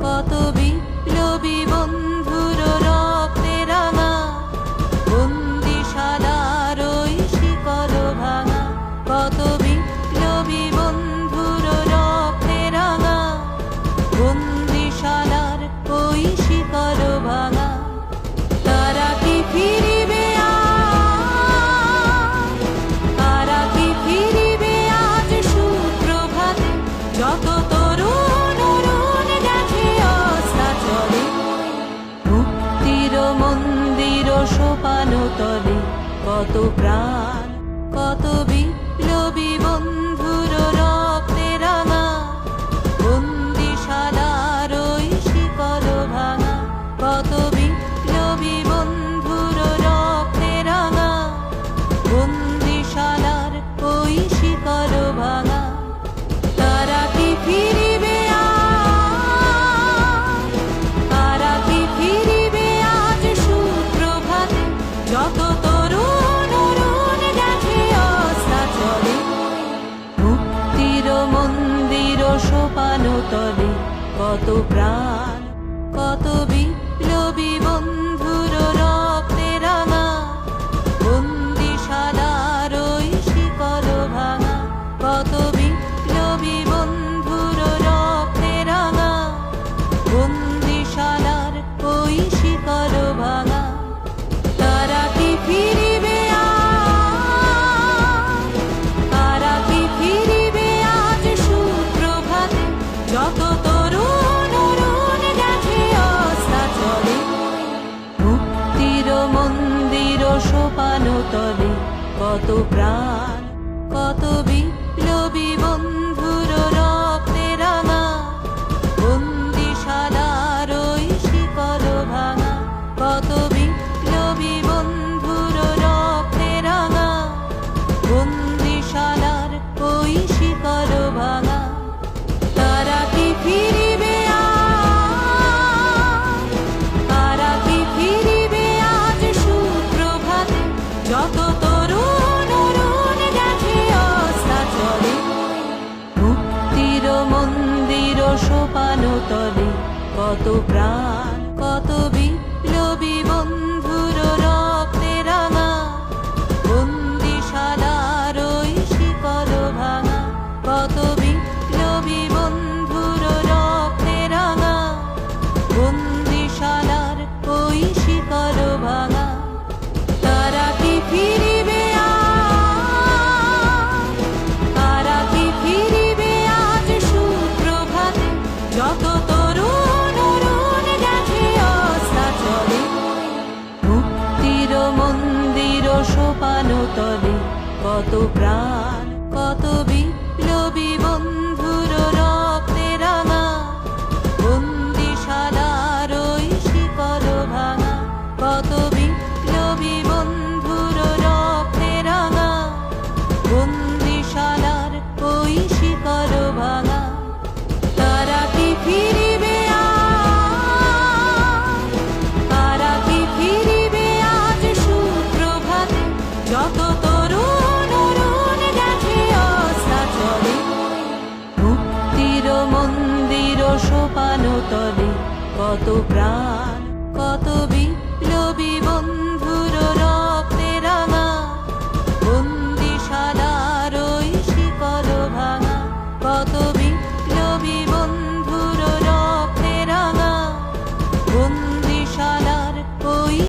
কত বি তলে কত প্রাণ। কত প্রাণ তলে কত প্রাণ কত তলে কত প্রাণ কত তলে কত প্রাণ কত বীর। সোপানো তলে কত প্রাণ কত বীর।